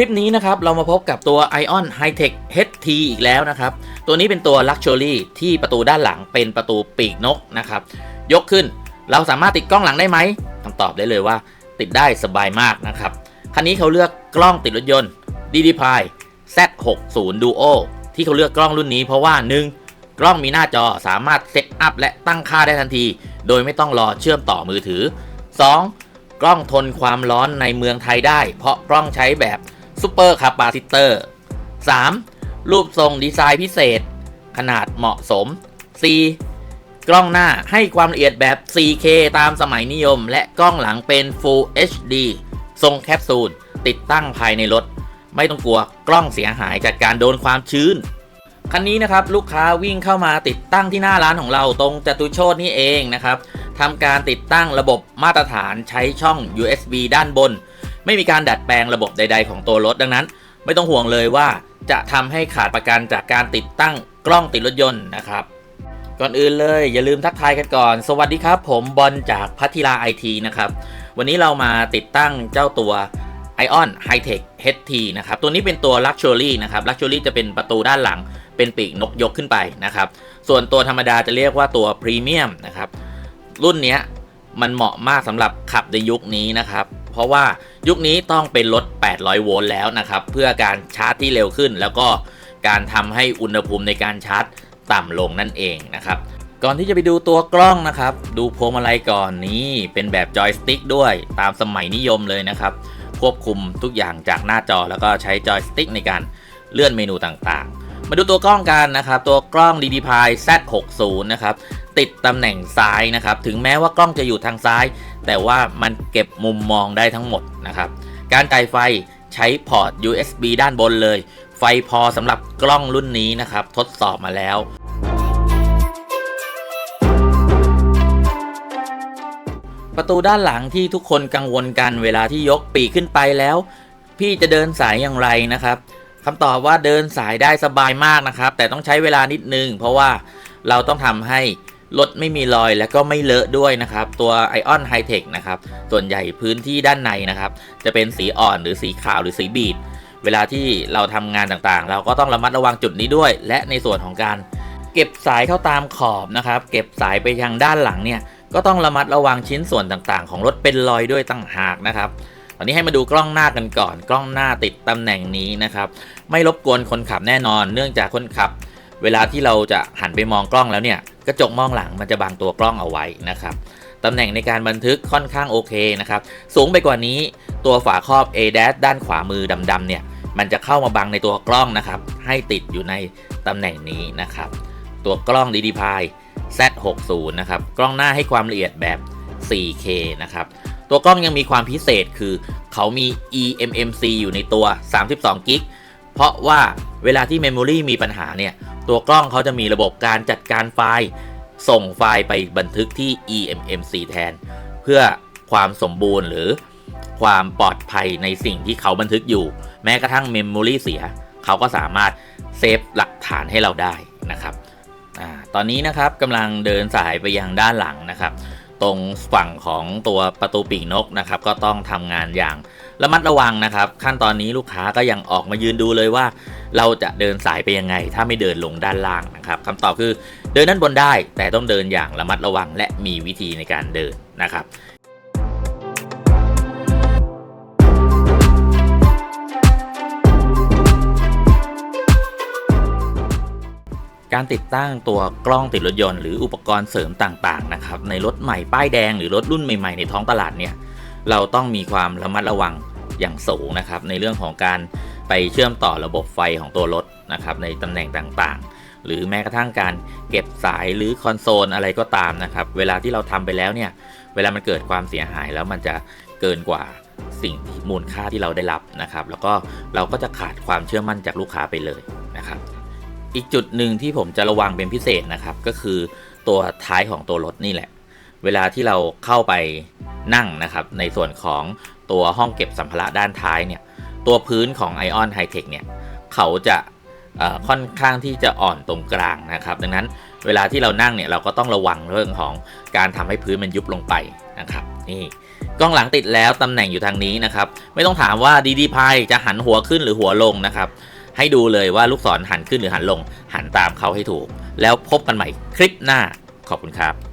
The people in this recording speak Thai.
คลิปนี้นะครับเรามาพบกับตัว Ion Hightech HT อีกแล้วนะครับ ตัวนี้เป็นตัว Luxury ที่ประตูด้านหลังเป็นประตูปีกนกนะครับ ยกขึ้นเราสามารถติดกล้องหลังได้ไหมคำตอบได้เลยว่า ติดได้สบายมากนะครับ คันนี้เขาเลือกกล้องติดรถยนต์ DDPi Z60 Duo ที่เขาเลือกกล้องรุ่นนี้เพราะว่า 1. กล้องมีหน้าจอสามารถเซตอัพและตั้งค่าได้ทันที โดยไม่ต้องรอเชื่อมต่อมือถือ 2. กล้องทนความร้อนในเมืองไทยได้ เพราะกล้องใช้แบบ ซูเปอร์คาปาซิเตอร์ 3. รูปทรงดีไซน์พิเศษ ขนาดเหมาะสม 4. กล้องหน้าให้ความละเอียดแบบ 4K ตามสมัยนิยม และกล้องหลังเป็น Full HD ทรงแคปซูล ติดตั้งภายในรถ ไม่ต้องกลัวกล้องเสียหายจากการโดนความชื้น คันนี้นะครับ ลูกค้าวิ่งเข้ามาติดตั้งที่หน้าร้านของเราตรงจตุโชตนี่เองนะครับทำการติดตั้งระบบมาตรฐานใช้ช่อง USB ด้านบน ไม่มีการดัดแปลงระบบใด ๆ ของตัวรถดังนั้น ไม่ต้องห่วงเลยว่าจะทำให้ขาดประกันจากการติดตั้งกล้องติดรถยนต์นะครับ ก่อนอื่นเลยอย่าลืมทักทายกันก่อน สวัสดีครับ ผมบอลจากพัทิลาไอทีนะครับวันนี้เรามาติดตั้งเจ้าตัว Ion Hightech HT นะครับ ตัวนี้เป็นตัว Luxury นะครับ Luxury จะเป็นประตูด้านหลัง เป็นปีกนกยกขึ้นไปนะครับ ส่วนตัวธรรมดาจะเรียกว่าตัว Premium นะครับ รุ่นนี้มันเหมาะมากสำหรับขับในยุคนี้นะครับเพราะว่ายุคนี้ต้องเป็นรถ 800 โวลต์แล้วนะครับ เพื่อการชาร์จที่เร็วขึ้น แล้วก็การทำให้อุณหภูมิในการชาร์จต่ำลงนั่นเองนะครับก่อนที่จะไปดูตัวกล้องนะครับ ดูพวงมาลัยก่อนนี้เป็นแบบจอยสติ๊กด้วยตามสมัยนิยมเลยนะครับ ควบคุมทุกอย่างจากหน้าจอแล้วก็ใช้จอยสติ๊กในการเลื่อนเมนูต่าง มาดูตัวกล้องกันนะครับ ตัวกล้อง DDPi Z60 นะครับ ติดตำแหน่งซ้ายนะครับ ถึงแม้ว่ากล้องจะอยู่ทางซ้าย แต่ว่ามันเก็บมุมมองได้ทั้งหมดนะครับ การจ่ายไฟใช้พอร์ต USB ด้านบนเลย ไฟพอสำหรับกล้องรุ่นนี้นะครับ ทดสอบมาแล้วประตูด้านหลังที่ทุกคนกังวลกันเวลาที่ยกปีกขึ้นไปแล้ว พี่จะเดินสายอย่างไรนะครับ คำตอบว่าเดินสายได้สบายมากนะครับ แต่ต้องใช้เวลานิดนึง เพราะว่าเราต้องทำให้รถไม่มีรอยและก็ไม่เลอะด้วยนะครับ ตัว Ion Hightech นะครับ ส่วนใหญ่พื้นที่ด้านในนะครับ จะเป็นสีอ่อนหรือสีขาวหรือสีบีดเวลาที่เราทำงานต่างๆ เราก็ต้องระมัดระวังจุดนี้ด้วย และในส่วนของการเก็บสายเข้าตามขอบนะครับ เก็บสายไปทางด้านหลังเนี่ยก็ต้องระมัดระวังชิ้นส่วนต่างๆ ของรถเป็นรอยด้วยต่างหากนะครับ ตอนนี้ให้มาดูกล้องหน้ากันก่อน กล้องหน้าติดตำแหน่งนี้นะครับ ไม่รบกวนคนขับแน่นอน เนื่องจากคนขับ เวลาที่เราจะหันไปมองกล้องแล้วเนี่ย กระจกมองหลังมันจะบังตัวกล้องเอาไว้นะครับตำแหน่งในการบันทึกค่อนข้างโอเคนะครับ สูงไปกว่านี้ตัวฝาครอบ a d a s ด้านขวามือดำๆเนี่ย มันจะเข้ามาบังในตัวกล้องนะครับ ให้ติดอยู่ในตำแหน่งนี้นะครับ ตัวกล้อง DDPi Z60 นะครับ กล้องหน้าให้ความละเอียดแบบ 4K นะครับ ตัวกล้องยังมีความพิเศษคือ เขามี eMMC อยู่ในตัว 32กิกเพราะว่าเวลาที่ Memory มีปัญหาเนี่ย ตัวกล้องเขาจะมีระบบการจัดการไฟล์ ส่งไฟล์ไปบันทึกที่ eMMC แทน เพื่อความสมบูรณ์หรือความปลอดภัยในสิ่งที่เขาบันทึกอยู่ แม้กระทั่ง Memory เสีย เขาก็สามารถเซฟหลักฐานให้เราได้นะครับอตอนนี้นะครับกำลังเดินสายไปยังด้านหลังนะครับ ตรงฝั่งของตัวประตูปีกนกนะครับก็ต้องทำงานอย่างระมัดระวังนะครับ ขั้นตอนนี้ลูกค้าก็ยังออกมายืนดูเลยว่า เราจะเดินสายไปยังไง ถ้าไม่เดินลงด้านล่างนะครับคำตอบคือเดินด้านบนได้ แต่ต้องเดินอย่างระมัดระวังและมีวิธีในการเดินนะครับ การติดตั้งตัวกล้องติดรถยนต์หรืออุปกรณ์เสริมต่างๆนะครับในรถใหม่ป้ายแดงหรือรถรุ่นใหม่ๆในท้องตลาดเนี่ยเราต้องมีความระมัดระวังอย่างสูงนะครับในเรื่องของการไปเชื่อมต่อระบบไฟของตัวรถนะครับในตำแหน่งต่างๆ หรือแม้กระทั่งการเก็บสายหรือคอนโซลอะไรก็ตามนะครับเวลาที่เราทำไปแล้วเนี่ยเวลามันเกิดความเสียหายแล้วมันจะเกินกว่าสิ่งที่มูลค่าที่เราได้รับนะครับแล้วก็เราก็จะขาดความเชื่อมั่นจากลูกค้าไปเลยนะครับ อีกจุดหนึ่งที่ผมจะระวังเป็นพิเศษนะครับ ก็คือตัวท้ายของตัวรถนี่แหละ เวลาที่เราเข้าไปนั่งนะครับ ในส่วนของตัวห้องเก็บสัมภาระด้านท้ายเนี่ย ตัวพื้นของ Ion Hightech เนี่ย เขาจะค่อนข้างที่จะอ่อนตรงกลางนะครับ ดังนั้นเวลาที่เรานั่งเนี่ยเราก็ต้องระวังเรื่องของการทำให้พื้นมันยุบลงไปนะครับ นี่กล้องหลังติดแล้วตำแหน่งอยู่ทางนี้นะครับ ไม่ต้องถามว่าดีดีพายจะหันหัวขึ้นหรือหัวลงนะครับ ให้ดูเลยว่าลูกศรหันขึ้นหรือหันลง หันตามเขาให้ถูก แล้วพบกันใหม่คลิปหน้าขอบคุณครับ